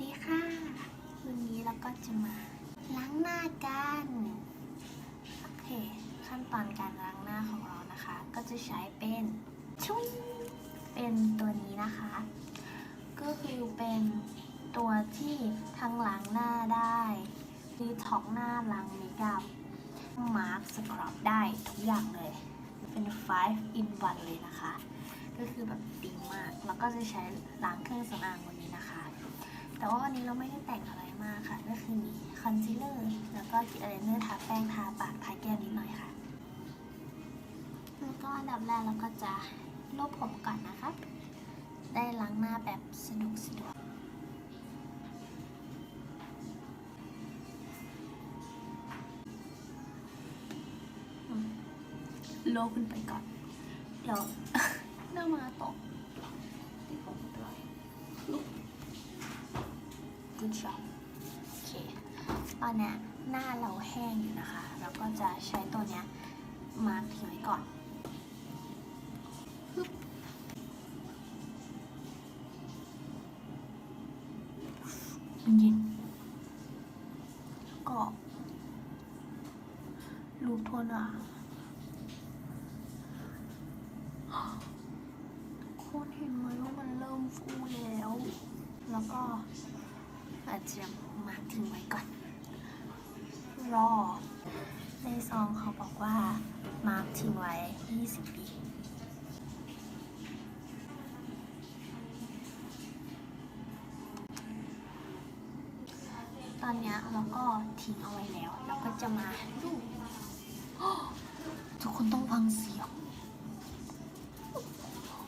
ดีค่ะ วันนี้เราก็จะมาล้างหน้ากัน โอเค ขั้นตอนการล้างหน้าของเรานะคะ ก็จะใช้เป็นชุยเป็นตัวนี้นะคะ ก็คือเป็นตัวที่ทั้งล้างหน้าได้ดีท็อกหน้าล้างเมคอัพมาร์คสครับได้ทุกอย่างเลย เป็น 5 in 1 เลยนะคะ ก็คือแบบดีมาก แล้วก็จะใช้ล้างเครื่องสำอางวันนี้นะคะ แต่ว่าวันนี้เราไม่ได้แต่งอะไรมากค่ะ ก็คือมีคอนซีลเลอร์แล้วก็กินอะไรเนอร์ทาแป้งทาปากทาแก้มนิดหน่อยค่ะ แล้วก็อันดับแรกเราก็จะลบผมก่อนนะคะได้ล้างหน้าแบบสะดวกสะดวกอืมโลขึ้นไปก่อน เดี๋ยวหน้ามาตกตีผมด้วยลุก good job โอเค ตอนนี้หน้าเราแห้งอยู่นะคะ เราก็จะใช้ตัวเนี้ยมาร์คทิ้งไว้ก่อนมันเย็นก็รูปโทนอะทุกคนเห็นไหมว่ามันเริ่มฟูแล้ว แล้วก็ อาจจะมาทิ้งไว้ก่อน รอ ในซองเขาบอกว่ามาร์คทิ้งไว้ 20 ปีตอนเนี้ยเราก็ทิ้งเอาไว้แล้ว เราก็จะมาดูทุกคนต้องฟังเสียง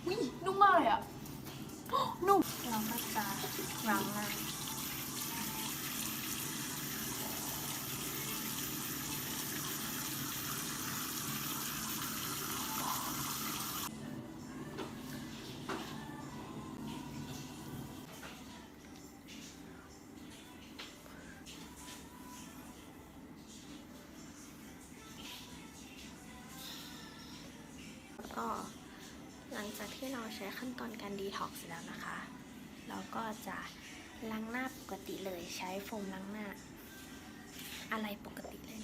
วินุ่มมากเลยอะนุ่ม เราก็จะล้างหน้า หลังจากที่เราใช้ขั้นตอนการดีท็อกซ์แล้วนะคะ เราก็จะล้างหน้าปกติเลยใช้โฟมล้างหน้า อะไรปกติเลย